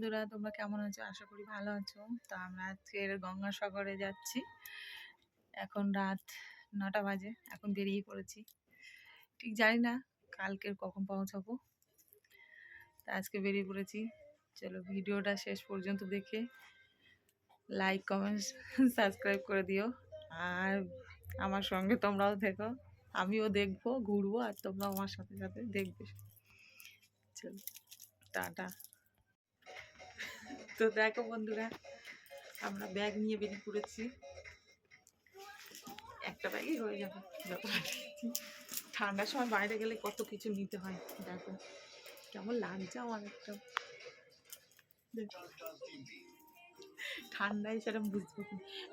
বন্ধুরা, তোমরা কেমন আছো? আশা করি ভালো আছো। তো আমরা আজকের গঙ্গাসাগরে যাচ্ছি। এখন রাত নটা বাজে, এখন বেরিয়ে পড়েছি। ঠিক জানি না কালকের কখন পৌঁছাবো। তা আজকে বেরিয়ে পড়েছি। চলো ভিডিওটা শেষ পর্যন্ত দেখে লাইক কমেন্ট সাবস্ক্রাইব করে দিও। আর আমার সঙ্গে তোমরাও থেকো আমিও দেখব, ঘুরবো, আর তোমরাও আমার সাথে সাথে দেখবে। চলো, টাটা। তো দেখো বন্ধুরা, আমরা ব্যাগ নিয়ে বেরিয়ে পড়েছি। একটা ব্যাগই হয়ে যাবে ঠান্ডার সময় বাইরে গেলে কত কিছু নিতে হয়, দেখো। কেমন লাগছে আমার একটা। ঠান্ডায় সেরকম বুঝব।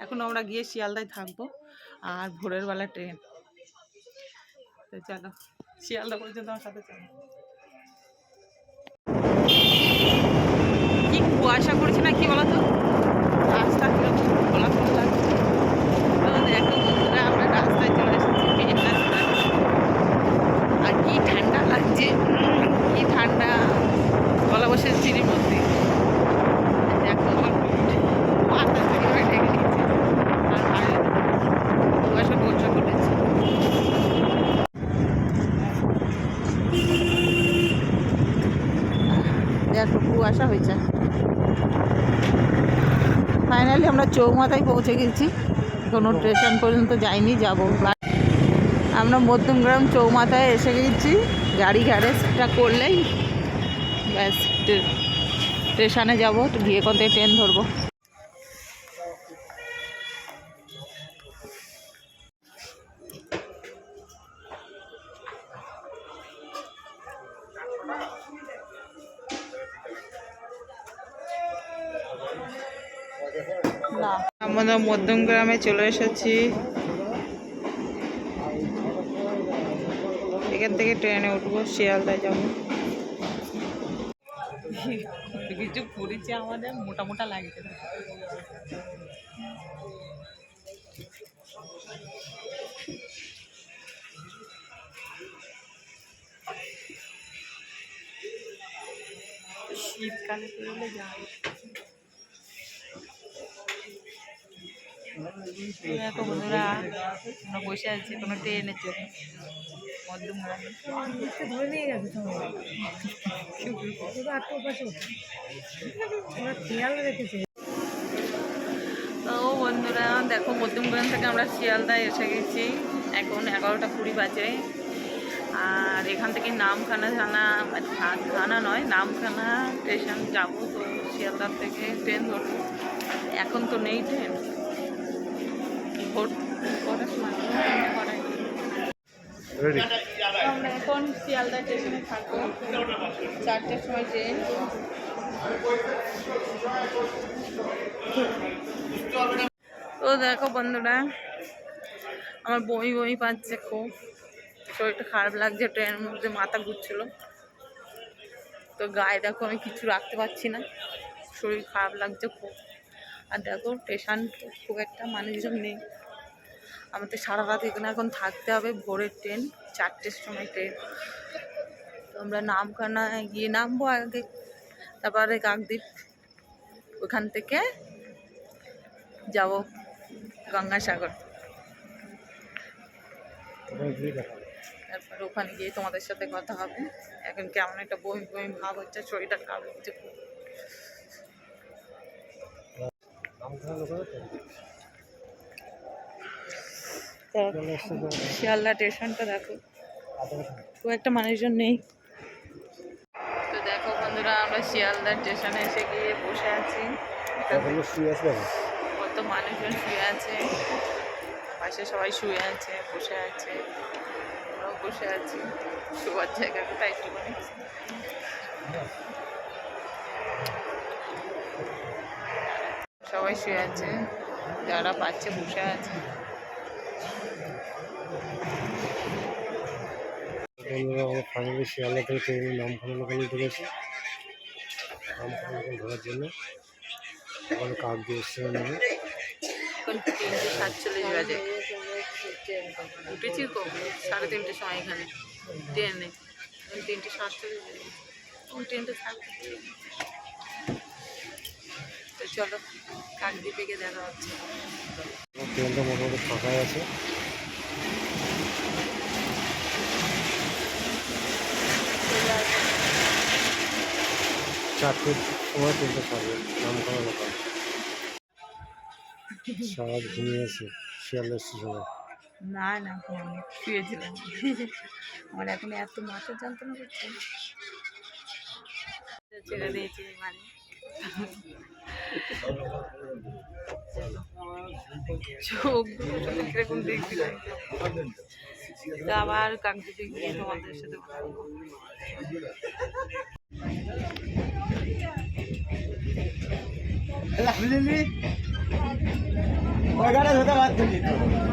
এখন আমরা গিয়ে শিয়ালদায় থাকব, আর ভোরের বেলা ট্রেন। তো চলো, শিয়ালদা পর্যন্ত আমার সাথে চলো কি করছি না কি বলতো? রাস্তা কীরকম খোলা খোলা লাগছে তো দেখো বন্ধুরা আমরা রাস্তায় চলে এসেছি মেন রাস্তায় আর কি ঠান্ডা লাগছে কি ঠান্ডা গলা বসে চিনির মধ্যে দেখো আমার মাথা কীভাবে ঢেকে নিয়েছে আর বাইরে কুয়াশা কুয়াশা করেছে দেখো কুয়াশা হয়েছে ফাইনালি আমরা চৌমাথায় পৌঁছে গেছি। কোনো স্টেশন পর্যন্ত যাইনি, যাব। আমরা মধ্যমগ্রাম চৌমাথায় এসে গেছি। গাড়ি গ্যারেজটা করলেই ব্যাস স্টেশনে যাব, গিয়ে কোথায় ট্রেন ধরবো। আমরা মধ্যমগ্রামে চলে এসেছি। এখান থেকে ট্রেনে উঠবো, শিয়ালদায় যাব। কিছু পড়েছে আমাদের, মোটা মোটা লাগছে। শীতকালে পড়লে যায় দেখো বন্ধুরা, আমরা বসে আছি কোনো ট্রেনের জন্য। তো বন্ধুরা, দেখো মধ্যমগ্রাম থেকে আমরা শিয়ালদায় এসে গেছি। এখন এগারোটা কুড়ি বাজে। আর এখান থেকে নামখানা থানা থানা নয়, নামখানা স্টেশন যাব তো শিয়ালদার থেকে ট্রেন ধরবো। এখন তো নেই ট্রেন। ভোর কটার সময় আমরা এখন শিয়ালদা স্টেশনে থাকব। চারটের সময় ট্রেন তো দেখো বন্ধুরা আমার বই বই পাচ্ছে খুব। শরীরটা খারাপ লাগছে ট্রেনের মধ্যে মাথা ঘুরছিল। তো গায়ে দেখো আমি কিছু রাখতে পারছি না। শরীর খারাপ লাগছে খুব। আর দেখো স্টেশন খুব একটা মানুষজন নেই। আমাদের সারা রাত এখানে এখন থাকতে হবে ভোরের ট্রেন চারটের সময় ট্রেন তো আমরা নামখানা গিয়ে নামবো আগে তারপরে কাকদ্বীপ ওখান থেকে যাব গঙ্গাসাগর। তারপরে ওখানে গিয়ে তোমাদের সাথে কথা হবে। এখন কেমন একটা বমি বমি ভাব হচ্ছে শরীরটা খারাপ হচ্ছে। খুব তো শিয়ালদা স্টেশনটা দেখো। খুব একটা মানুষজন নেই। তো দেখো বন্ধুরা আমরা শিয়ালদা স্টেশনে এসে গিয়ে বসে আছি। কত মানুষজন শুয়ে আছে। পাশে সবাই শুয়ে আছে বসে আছে। আমরাও বসে আছি। শোয়ার জায়গা কোথায় একটুখানি। সবাই শুয়ে আছে। যারা পাচ্ছে বসে আছে। বন্ধুরা আমরা ফাইনালি শিয়ালদা থেকে ট্রেনের নামখানা লোকালে ঢুকেছি নামখানা লোকাল ধরার জন্য। ওখানে কাক দিয়ে এসছে নেমে এখন তিনটে সাতচল্লিশ বাজে। উঠেছি তো সাড়ে তিনটের সময় এখানে। ট্রেনে। তিনটে সাতচল্লিশ ট্রেনটা থাকবে চলো কাকদ্বীপে গিয়ে দেখা হচ্ছে। ট্রেনটা মোটামুটি ফাঁকাই আছে। চারটের সময় সারা ঘুমিয়েছে শিয়ালদা স্টেশনে। না না আমার এখন এত মাথা যন্ত্রণা করছে। মানে। চোখ আবার গিয়ে তোমাদের সাথে কথা বলব।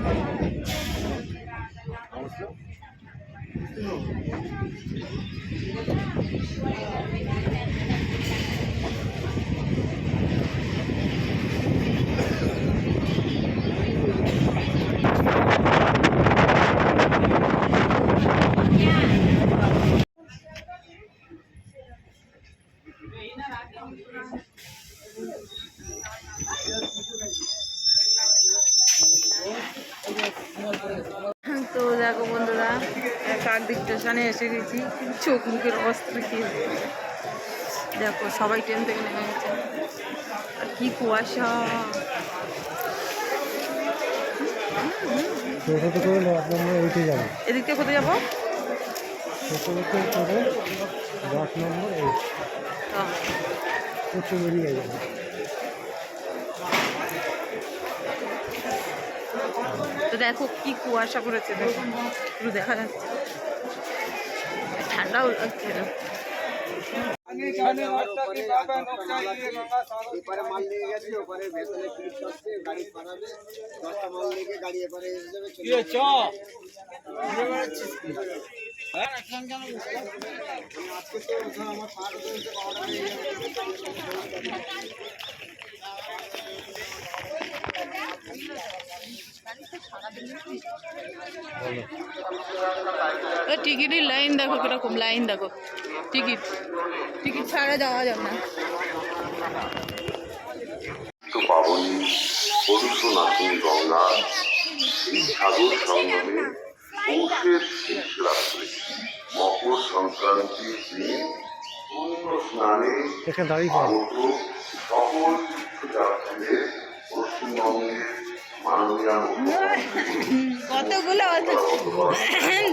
তো দেখো বন্ধুরা কাকদ্বীপ স্টেশনে এসে গেছি। চোখ মুখের অবস্থা কি দেখো সবাই ট্রেন থেকে নেমে গেছে। আর কি কুয়াশা। এদিক থেকে কোথায় যাব? তো দেখো কি কুয়াশা করেছে দেখো। দেখা যাচ্ছে। ঠান্ডাও লাগছে না এপারে মাল নিয়ে গাড়ি গাড়ি এপারে আমার টিকিটের লাইন দেখো কীরকম লাইন দেখো। টিকিট টিকিট ছাড়া যাওয়া যাবে না। তো পবিত্র নাতনী গঙ্গা এই সাগর সঙ্গমে পৌষের শেষ রাত্রে মকর সংক্রান্তির দিন পূর্ণ স্নানে এখানে দাঁড়িয়ে পড়ো। আগত সকল তীর্থযাত্রীদের কতগুলো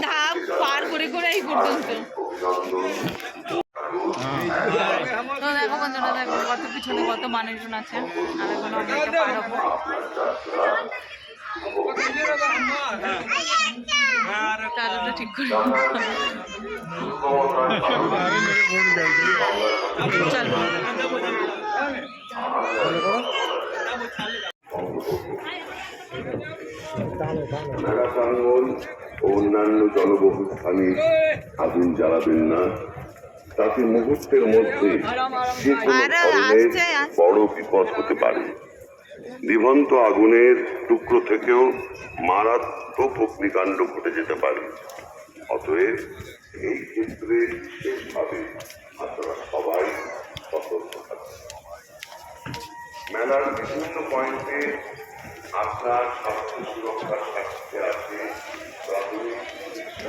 ধাপ পার করে করে এই পর্যন্ত। তো কত পিছনে কত মানুষজন আছে, আর এখন ঠিক করে চলো। তাহলে প্রাঙ্গন ও অন্যান্য জনবহুল স্থানে আগুন জ্বালাবেন না। তাতে মুহূর্তের মধ্যে যে। বড় বিপদ হতে পারে। নিভন্ত আগুনের টুকরো থেকেও মারাত্মক অগ্নিকাণ্ড ঘটে যেতে পারে। অতএব এই ক্ষেত্রে বিশেষভাবে আপনারা সবাই সতর্ক থাকবেন মেলার বিভিন্ন পয়েন্টে আপনার স্বাস্থ্য সুরক্ষার স্বাস্থ্যে আছে প্রাথমিক চিকিৎসা।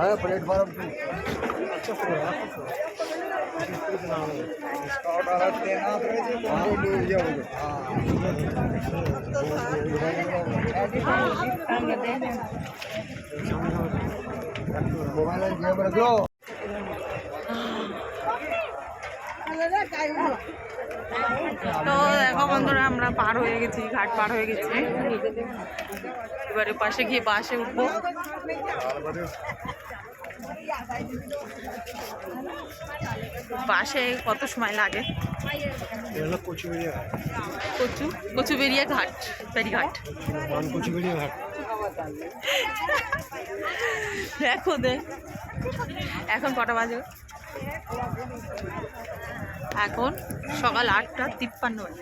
हाँ प्लेटफॉर्म মোবাইল দিয়ে বলে গো তো দেখো বন্ধুরা আমরা পার হয়ে গেছি ঘাট পার হয়ে গেছি এবারে পাশে গিয়ে বাসে উঠবো বাসে কত সময় লাগে? ঘাট। কচু? কচুবেরিয়া ঘাট ফেরিঘাট দেখো দে। এখন কটা বাজে? এখন সকাল আটটা তিপ্পান্ন বাজে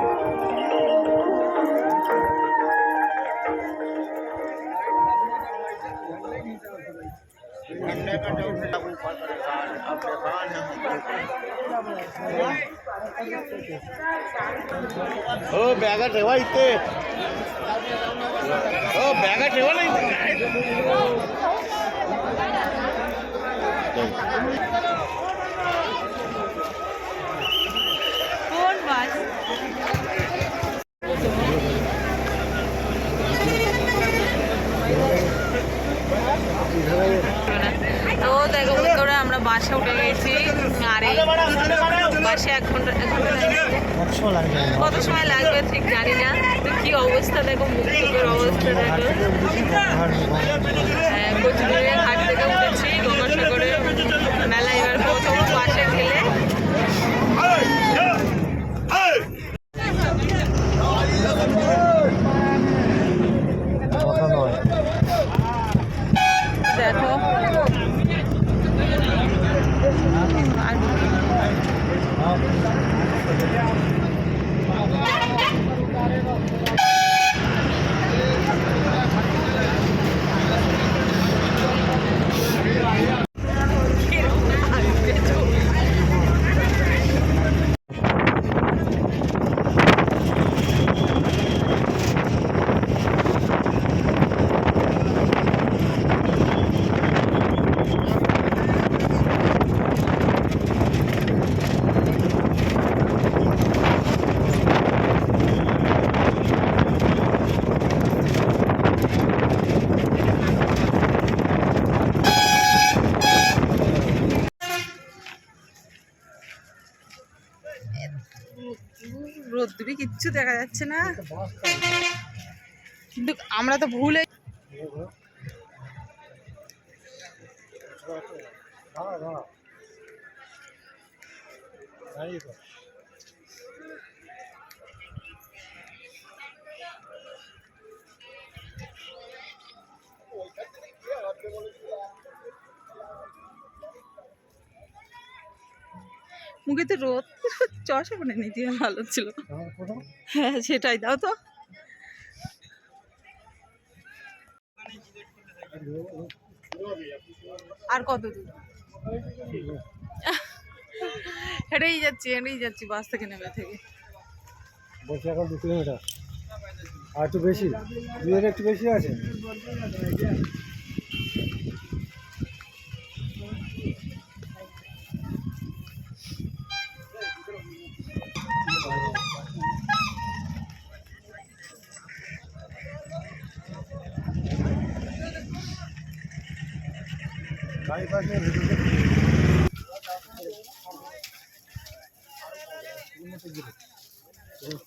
हो बॅगा ठेवा इथे हो बॅगा ठेवा ना বাসে উঠে গেছি। আর এই বাসে এক ঘণ্টা কত সময় লাগবে ঠিক জানি না। তো কি অবস্থা দেখো মুখের অবস্থা দেখো। হ্যাঁ, কোচবিহারের ঘাট থেকে উঠেছি গঙ্গাসাগরে মেলা এবার পৌঁছাবো বাসে গেলে কথা নয় দেখো রোদ্দুরে কিচ্ছু দেখা যাচ্ছে না। কিন্তু আমরা তো ভুলে মুখে তো রোদ। চশমা পরে নিতে ভালো ছিল। ফটো হ্যাঁ সেটাই দাও তো। আর কত দূর হেঁটেই যাচ্ছি হেঁটেই যাচ্ছি বাস থেকে নেমে থেকে। বলছি এখন দু কিলোমিটার। আর একটু বেশি? একটু বেশি আছে?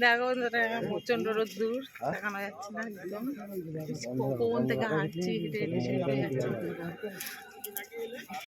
দেখো প্রচণ্ড প্রচণ্ড দূর দেখানো যাচ্ছে না একদম। কোন থেকে হাঁটছি হেঁটে হেঁটে